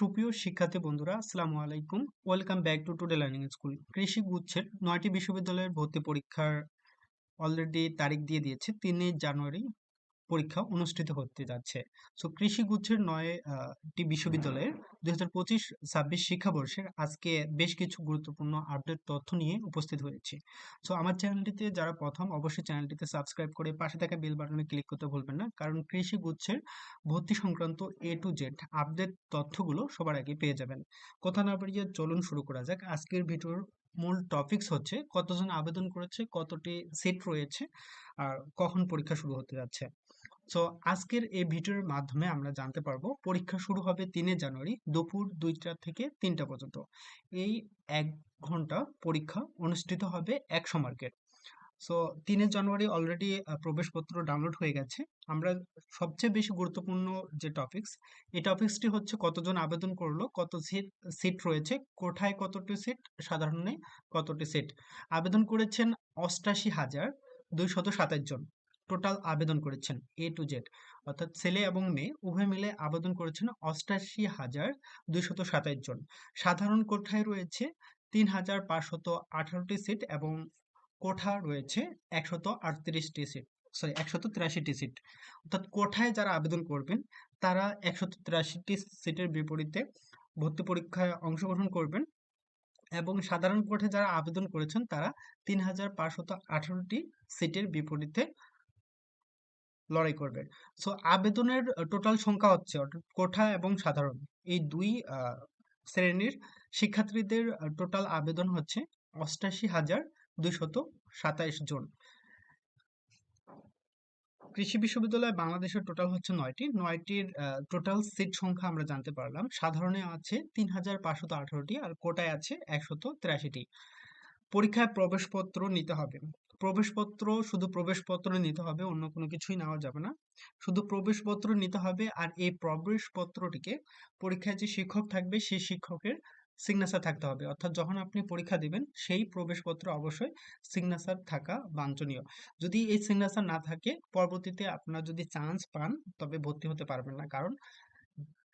সুপ্রিয় শিক্ষার্থী বন্ধুরা, আসসালামু আলাইকুম। Welcome back to today learning school কৃষি গুচ্ছের নয়টি বিশ্ববিদ্যালয়ের ভর্তি পরীক্ষার অলরেডি তারিখ দিয়ে দিয়েছে, তিনে জানুয়ারি। পরীক্ষা অনুষ্ঠিত হতে যাচ্ছে। সো কৃষি গুচ্ছের নয়টি বিশ্ববিদ্যালয়ের দুই হাজার পঁচিশ ছাব্বিশ শিক্ষাবর্ষের আজকে বেশ কিছু গুরুত্বপূর্ণ আপডেট তথ্য নিয়ে উপস্থিত হয়েছি। সো আমার চ্যানেলটিতে যারা প্রথম, অবশ্যই চ্যানেলটিতে সাবস্ক্রাইব করে পাশে থাকা বেল বাটনে ক্লিক করতে ভুলবেন না, কারণ কৃষি গুচ্ছের ভর্তি সংক্রান্ত এ টু জেড আপডেট তথ্যগুলো সবার আগে পেয়ে যাবেন। কথা না বাড়িয়ে চলুন শুরু করা যাক। আজকের ভিডিওর মূল টপিকস হচ্ছে, কতজন আবেদন করেছে, কতটি সিট রয়েছে, আর কখন পরীক্ষা শুরু হতে যাচ্ছে। সো আজকের এই ভিডিওর মাধ্যমে আমরা জানতে পারব, পরীক্ষা শুরু হবে তিনে জানুয়ারি দুপুর দুইটা থেকে তিনটা পর্যন্ত। এই এক ঘণ্টা পরীক্ষা অনুষ্ঠিত হবে একশো মার্কেট সো তিনে জানুয়ারি অলরেডি প্রবেশপত্র ডাউনলোড হয়ে গেছে। আমরা সবচেয়ে বেশি গুরুত্বপূর্ণ যে টপিকস এই টপিক্সটি হচ্ছে কতজন আবেদন করল, কত সিট সিট রয়েছে, কোঠায় কতটি সিট সাধারণে কতটি সিট আবেদন করেছেন অষ্টাশি হাজার দুইশত সাতাশ জন। টোটাল আবেদন করেছেন এ টু জেড অর্থাৎ ছেলে এবং মেয়ে, উভয় মিলে আবেদন করেছেন অষ্টাশি হাজার দুইশত সাতাশ জন। সাধারণ কোঠায় রয়েছে তিন হাজার পাঁচশত আঠারোটি সিট এবং কোঠা রয়েছে একশত আটত্রিশটি সিট সরি একশত তিরাশিটি সিট। অর্থাৎ কোঠায় যারা আবেদন করবেন, তারা একশত তিরাশিটি সিটের বিপরীতে ভর্তি পরীক্ষায় অংশগ্রহণ করবেন এবং সাধারণ কোঠে যারা আবেদন করেছেন, তারা তিন হাজার পাঁচশত আঠারোটি সিটের বিপরীতে লড়াই করবে সো আবেদনের টোটাল সংখ্যা হচ্ছে অর্থাৎ কোঠা এবং সাধারণ। এই দুই শ্রেণির শিক্ষার্থীদের টোটাল আবেদন হচ্ছে অষ্টাশি হাজার দুইশত সাতাইশ জন। কৃষি বিশ্ববিদ্যালয় বাংলাদেশের টোটাল হচ্ছে নয়টি। নয়টির টোটাল সিট সংখ্যা আমরা জানতে পারলাম। সাধারণে আছে তিন হাজার পাঁচশত আঠারোটি আর কোটায় আছে একশত তিরাশিটি। পরীক্ষায় প্রবেশপত্র নিতে হবে। প্রবেশপত্র, শুধু প্রবেশপত্র নিতে হবে, অন্য কোনো কিছুই নেওয়া যাবে না। শুধু প্রবেশপত্র নিতে হবে আর এই প্রবেশপত্রটিকে পরীক্ষায় যে শিক্ষক থাকবে, সেই শিক্ষকের সিগনেচার থাকতে হবে। অর্থাৎ যখন আপনি পরীক্ষা দিবেন, সেই প্রবেশপত্র অবশ্যই সিগনেচার থাকা বাঞ্ছনীয়। যদি এই সিগনেচার না থাকে, পরবর্তীতে আপনার যদি চান্স পান, তবে ভর্তি হতে পারবেন না। কারণ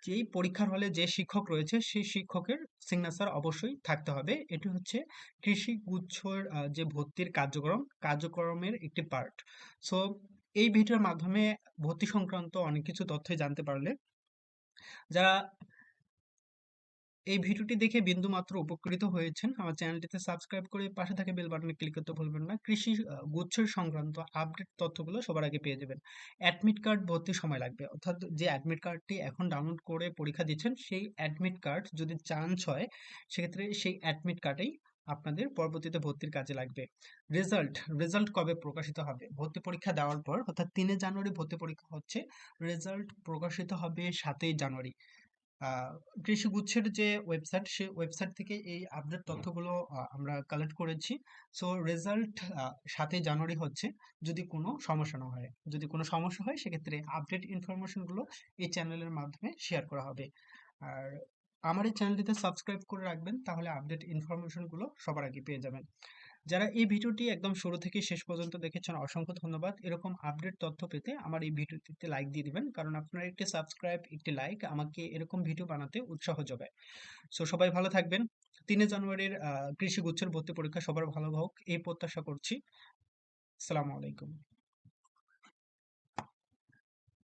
যেই পরীক্ষার হলে যে শিক্ষক রয়েছে, সেই শিক্ষকের সিগনেচার অবশ্যই থাকতে হবে। এটি হচ্ছে কৃষি গুচ্ছর যে ভর্তির কার্যক্রম, কার্যক্রমের একটি পার্ট সো এই ভিডিওর মাধ্যমে ভর্তি সংক্রান্ত অনেক কিছু তথ্যই জানতে পারলে। যারা এই ভিডিওটি দেখে বিন্দুমাত্র উপকৃত হয়েছেন। আমার চ্যানেলটিতে সাবস্ক্রাইব করে পাশে থাকা বেল বাটনে ক্লিক করতে ভুলবেন না। কৃষি গুচ্ছের সংক্রান্ত আপডেট তথ্যগুলো সবার আগে পেয়ে যাবেন। অ্যাডমিট কার্ড ভর্তির সময় লাগবে। অর্থাৎ যে অ্যাডমিট কার্ডটি এখন ডাউনলোড করে পরীক্ষা দিচ্ছেন, সেই অ্যাডমিট কার্ড যদি চান্স হয়, সেক্ষেত্রে সেই অ্যাডমিট কার্ডেই আপনাদের পরবর্তীতে ভর্তির কাজে লাগবে। রেজাল্ট রেজাল্ট কবে প্রকাশিত হবে? ভর্তি পরীক্ষা দেওয়ার পর, অর্থাৎ তিনে জানুয়ারি ভর্তি পরীক্ষা হচ্ছে, রেজাল্ট প্রকাশিত হবে সাতই জানুয়ারি। কৃষি গুচ্ছের যে ওয়েবসাইট সেই ওয়েবসাইট থেকে এই আপডেট তথ্যগুলো আমরা কালেক্ট করেছি। সো রেজাল্ট সাতই জানুয়ারি হচ্ছে যদি কোনো সমস্যা না হয়। যদি কোনো সমস্যা হয় সেক্ষেত্রে আপডেট ইনফরমেশনগুলো এই চ্যানেলের মাধ্যমে শেয়ার করা হবে। আর আমার এই চ্যানেলটিতে সাবস্ক্রাইব করে রাখবেন তাহলে আপডেট ইনফরমেশনগুলো সবার আগে পেয়ে যাবেন। যারা এই ভিডিওটি একদম শুরু থেকে শেষ পর্যন্ত দেখেছেন, অসংখ্য ধন্যবাদ। এরকম আপডেট তথ্য পেতে আমার এই ভিডিওটিতে লাইক দিয়ে দিবেন, কারণ আপনার একটি সাবস্ক্রাইব একটি লাইক আমাকে এরকম ভিডিও বানাতে উৎসাহ যোগায়। সো সবাই ভালো থাকবেন। তিনে জানুয়ারির কৃষি গুচ্ছের ভর্তি পরীক্ষা সবার ভালো হোক, এই প্রত্যাশা করছি। আসসালামু আলাইকুম।